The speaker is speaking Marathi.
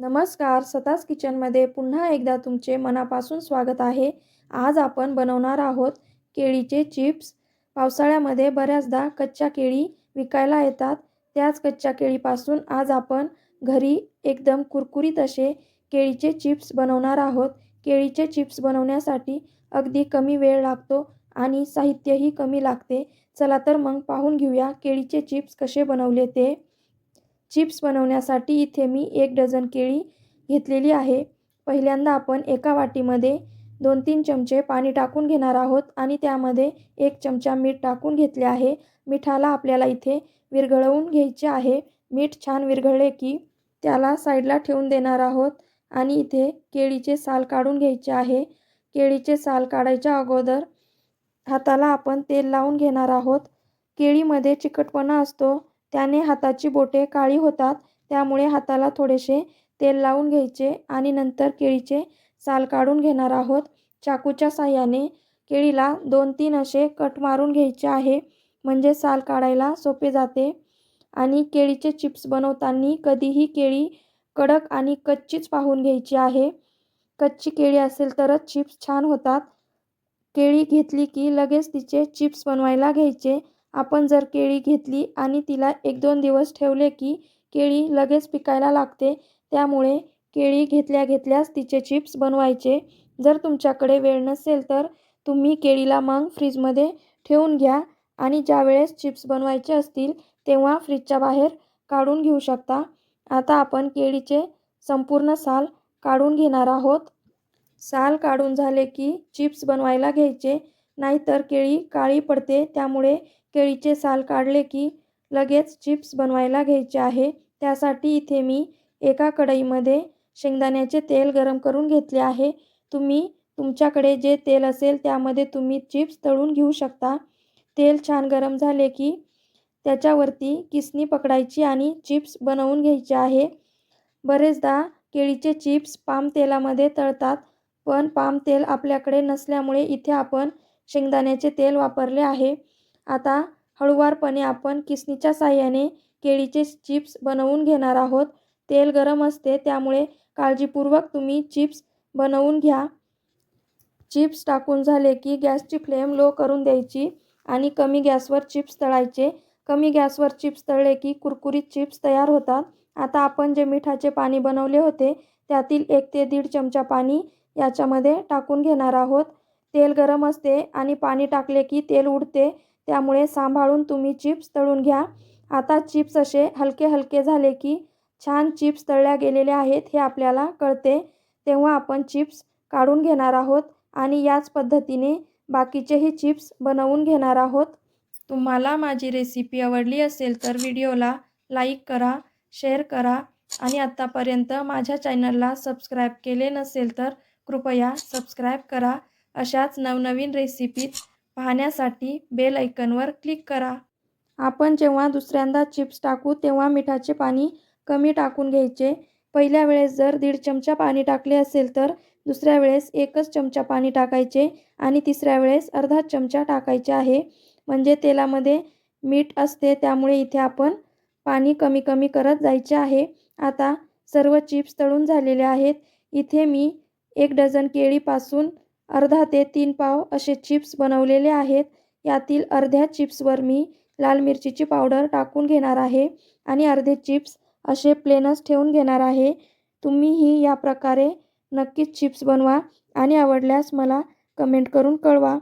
नमस्कार सतास किचनमध्ये पुन्हा एकदा तुमचे मनापासून स्वागत आहे. आज आपण बनवणार आहोत केळीचे चिप्स. पावसाळ्यामध्ये बऱ्याचदा कच्च्या केळी विकायला येतात. त्याच कच्च्या केळीपासून आज आपण घरी एकदम कुरकुरीत असे केळीचे चिप्स बनवणार आहोत. केळीचे चिप्स बनवण्यासाठी अगदी कमी वेळ लागतो आणि साहित्यही कमी लागते. चला तर मग पाहून घेऊया केळीचे चिप्स कसे बनवले ते. चिप्स बनवण्यासाठी इथे मी एक डझन केळी घेतलेली आहे. पहिल्यांदा आपण एका वाटीमध्ये दोन तीन चमचे पाणी टाकून घेणार आहोत आणि त्यामध्ये एक चमचा मीठ टाकून घेतले आहे. मिठाला आपल्याला इथे विरघळवून घ्यायचे आहे. मीठ छान विरघळले की त्याला साईडला ठेवून देणार आहोत आणि इथे केळीचे साल काढून घ्यायचे आहे. केळीचे साल काढायच्या अगोदर हाताला आपण तेल लावून घेणार आहोत. केळीमध्ये चिकटपणा असतो. त्याने हाताची बोटे काळी होतात त्यामुळे हाताला थोडेसे तेल लावून घ्यायचे आणि नंतर केळीचे साल काढून घेणार आहोत. चाकूच्या साह्याने केळीला दोन तीन असे कट मारून घ्यायचे आहे म्हणजे साल काढायला सोपे जाते. आणि केळीचे चिप्स बनवताना कधीही केळी कडक आणि कच्चीच पाहून घ्यायची आहे. कच्ची केळी असेल तरच चिप्स छान होतात. केळी घेतली की लगेच तिचे चिप्स बनवायला घ्यायचे. आपण जर केळी घेतली आणि तिला एक दोन दिवस ठेवले की केळी लगेच पिकायला लागते त्यामुळे केळी घेतल्या घेतल्यास तिचे चिप्स बनवायचे. जर तुमच्याकडे वेळ नसेल तर तुम्ही केळीला मग फ्रीजमध्ये ठेवून घ्या आणि ज्या वेळेस चिप्स बनवायचे असतील तेव्हा फ्रीजच्या बाहेर काढून घेऊ शकता. आता आपण केळीचे संपूर्ण साल काढून घेणार आहोत. साल काढून झाले की चिप्स बनवायला घ्यायचे. नाहीतर केळी काळी पडते. त्यामुळे केळीचे साल काढले की लगेच चिप्स बनवायला घ्यायचे आहे. त्यासाठी इथे मी एका कढईमध्ये शेंगदाण्याचे तेल गरम करून घेतले आहे. तुम्ही तुमच्याकडे जे तेल असेल त्यामध्ये तुम्ही चिप्स तळून घेऊ शकता. तेल छान गरम झाले की त्याच्यावरती किसनी पकडायची आणि चिप्स बनवून घ्यायचे आहे. बरेचदा केळीचे चिप्स पाम तेलामध्ये तळतात पण पाम तेल आपल्याकडे नसल्यामुळे इथे आपण शेंगदाण्याचे तेल वापरले आहे. आता हळूवारपणे आपण किसणीच्या साह्याने केळीचे चिप्स बनवून घेणार आहोत. तेल गरम असते त्यामुळे काळजीपूर्वक तुम्ही चिप्स बनवून घ्या. चिप्स टाकून झाले की गॅसची फ्लेम लो करून द्यायची आणि कमी गॅसवर चिप्स तळायचे. कमी गॅसवर चिप्स तळले की कुरकुरीत चिप्स तयार होतात. आता आपण जे मिठाचे पाणी बनवले होते त्यातील एक ते दीड चमचा पाणी याच्यामध्ये टाकून घेणार आहोत. तेल गरम असते आणि पाणी टाकले की तेल उडते त्यामुळे सांभाळून तुम्ही चिप्स तळून घ्या. आता चिप्स असे हलके हलके झाले की छान चिप्स तळल्या गेलेले आहेत हे आपल्याला कळते. तेव्हा आपण चिप्स काढून घेणार आहोत आणि याच पद्धतीने बाकीचेही चिप्स बनवून घेणार आहोत. तुम्हाला माझी रेसिपी आवडली असेल तर व्हिडिओला लाईक करा शेअर करा आणि आत्तापर्यंत माझ्या चॅनलला सबस्क्राईब केले नसेल तर कृपया सबस्क्राईब करा. अशाच नवनवीन रेसिपीज पाहण्यासाठी बेल ऐकनवर क्लिक करा. आपण जेव्हा दुसऱ्यांदा चिप्स टाकू तेव्हा मिठाचे पाणी कमी टाकून घ्यायचे. पहिल्या वेळेस जर दीड चमचा पाणी टाकले असेल तर दुसऱ्या वेळेस एकच चमचा पाणी टाकायचे आणि तिसऱ्या वेळेस अर्धा चमचा टाकायचे आहे. म्हणजे तेलामध्ये मीठ असते त्यामुळे इथे आपण पाणी कमी कमी करत जायचे आहे. आता सर्व चिप्स तळून झालेले आहेत. इथे मी एक डझन केळीपासून अर्धा ते तीन पाव असे चिप्स बनवलेले आहेत. यातील अर्ध्या चिप्सवर मी लाल मिरचीची पावडर टाकून घेणार आहे आणि अर्धे चिप्स असे प्लेनच ठेवून घेणार आहे. तुम्हीही या प्रकारे नक्कीच चिप्स बनवा आणि आवडल्यास मला कमेंट करून कळवा.